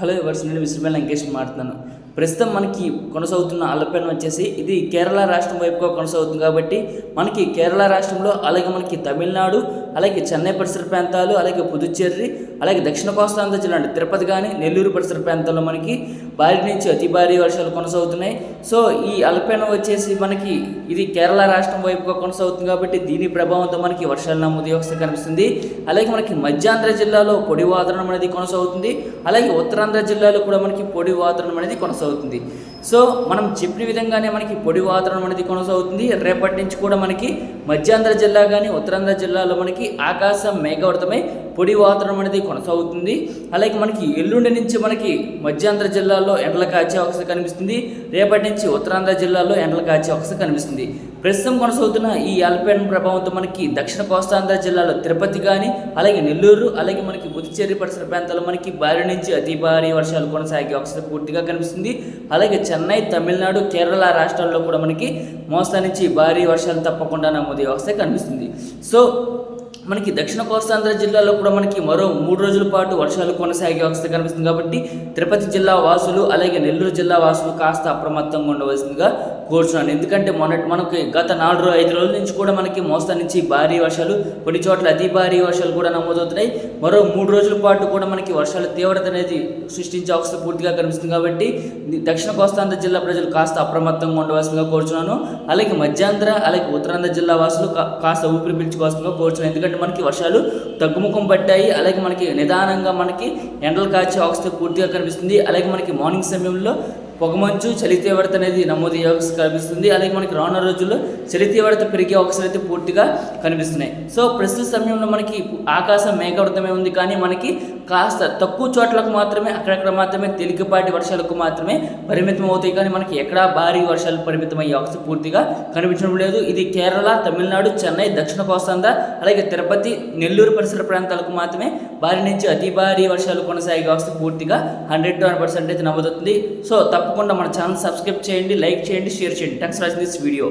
Hello yours ನನ್ನ ಹೆಸರು ಮೇಲೆ ನಾನು ಮಾಡ್ತಾನೆ ప్రస్తుతం మనకి కొనసాగుతున్న అల్లపెన్ వచ్చేసి ఇది కేరళ రాష్ట్రం వైపుగా కొనసాగుతుంది కాబట్టి మనకి కేరళ రాష్ట్రంలో అలాగే మనకి తమిళనాడు అలాగే చెన్నై పరిసర ప్రాంతాలు అలాగే పుదుచ్చేరి అలాగే దక్షిణ కోస్తాంధ్ర జిల్లా అంటే తిరుపతి కానీ నెల్లూరు పరిసర ప్రాంతాల్లో మనకి భారీ నుంచి అతి భారీ వర్షాలు కొనసాగుతున్నాయి. సో ఈ అల్పీన వచ్చేసి మనకి ఇది కేరళ రాష్ట్రం వైపుగా కొనసాగుతుంది కాబట్టి దీని ప్రభావంతో మనకి వర్షాలు నమోదు వ్యవస్థ కనిపిస్తుంది. అలాగే మనకి మధ్యాంధ్ర జిల్లాలో పొడి వాతావరణం అనేది కొనసాగుతుంది. అలాగే ఉత్తరాంధ్ర జిల్లాలో కూడా మనకి పొడి వాతావరణం అనేది కొనసాగుతుంది. సో మనం చెప్పిన విధంగానే మనకి పొడి వాతావరణం అనేది కొనసాగుతుంది. రేపటి నుంచి కూడా మనకి మధ్యాంధ్ర జిల్లా కానీ ఉత్తరాంధ్ర జిల్లాలో మనకి ఆకాశం మేఘవర్తమై పొడి వాతావరణం అనేది కొనసాగుతుంది. అలాగే మనకి ఎల్లుండి నుంచి మనకి మధ్యాంధ్ర జిల్లాలో ఎండలు కాచే అవకాశం కనిపిస్తుంది. రేపటి నుంచి ఉత్తరాంధ్ర జిల్లాలో ఎండలు కాచే అవకాశం కనిపిస్తుంది. ప్రస్తుతం కొనసాగుతున్న ఈ అల్పీడన ప్రభావంతో మనకి దక్షిణ కోస్తాంధ్ర జిల్లాలో తిరుపతి కానీ అలాగే నెల్లూరు అలాగే మనకి పుదుచ్చేరి పరిసర ప్రాంతాల్లో మనకి భారీ నుంచి అతి భారీ వర్షాలు కొనసాగే అవకాశం పూర్తిగా కనిపిస్తుంది. అలాగే చెన్నై తమిళనాడు కేరళ రాష్ట్రాల్లో కూడా మనకి మోస్తా నుంచి భారీ వర్షాలు తప్పకుండా నమోదు అవకాశం కనిపిస్తుంది. సో మనకి దక్షిణ కోస్తాంధ్ర జిల్లాలో కూడా మనకి మరో మూడు రోజుల పాటు వర్షాలు కొనసాగే వ్యవస్థ కనిపిస్తుంది కాబట్టి తిరుపతి జిల్లా వాసులు అలాగే నెల్లూరు జిల్లా వాసులు కాస్త అప్రమత్తంగా ఉండవలసిందిగా కోరుచున్నాను. ఎందుకంటే మొన్నటి మనకి గత నాలుగు ఐదు రోజుల నుంచి కూడా మనకి మోస్తా నుంచి భారీ వర్షాలు కొన్ని చోట్ల అతి భారీ వర్షాలు కూడా నమోదవుతున్నాయి. మరో మూడు రోజుల పాటు కూడా మనకి వర్షాల తీవ్రత అనేది సృష్టించే అవస్థ పూర్తిగా కనిపిస్తుంది కాబట్టి దక్షిణ కోస్తాంధ్ర జిల్లా ప్రజలు కాస్త అప్రమత్తంగా ఉండవలసిందిగా కోరుచున్నాను. అలాగే మధ్యాంధ్ర అలాగే ఉత్తరాంధ్ర జిల్లా వాసులు కా- కాస్త ఊపిరి పీల్చుకోవాల్సిందిగా కోరుచున్నాను. ఎందుకంటే మనకి వర్షాలు తగ్గుముఖం పట్టాయి. అలాగే మనకి నిదానంగా మనకి ఎండలు కాచే అవస్థ పూర్తిగా కనిపిస్తుంది. అలాగే మనకి మార్నింగ్ సమయంలో పొగమంచు చలి తీవ్రత అనేది నమోదు అయ్యే అవకాశం కనిపిస్తుంది. అలాగే మనకి రానున్న రోజుల్లో చలి తీవ్రత పెరిగే అవకాశాలు అయితే పూర్తిగా కనిపిస్తున్నాయి. సో ప్రస్తుత సమయంలో మనకి ఆకాశం మేఘవృతమే ఉంది కానీ మనకి కాస్త తక్కువ చోట్లకు మాత్రమే అక్కడక్కడ మాత్రమే తేలికపాటి వర్షాలకు మాత్రమే పరిమితం అవుతాయి. కానీ మనకి ఎక్కడా భారీ వర్షాలు పరిమితం అయ్యే అవకాశం పూర్తిగా కనిపించడం లేదు. ఇది కేరళ తమిళనాడు చెన్నై దక్షిణ కోస్తాంధ్ర అలాగే తిరుపతి నెల్లూరు పరిసర ప్రాంతాలకు మాత్రమే భారీ నుంచి అతి భారీ వర్షాలు కొనసాగే అవకాశం పూర్తిగా హండ్రెడ్ టు హండ్రెడ్ పర్సెంట్ అయితే నమోదవుతుంది. సో తప్పకుండా మన ఛానల్ సబ్స్క్రైబ్ చేయండి లైక్ చేయండి షేర్ చేయండి. Thanks watching this video.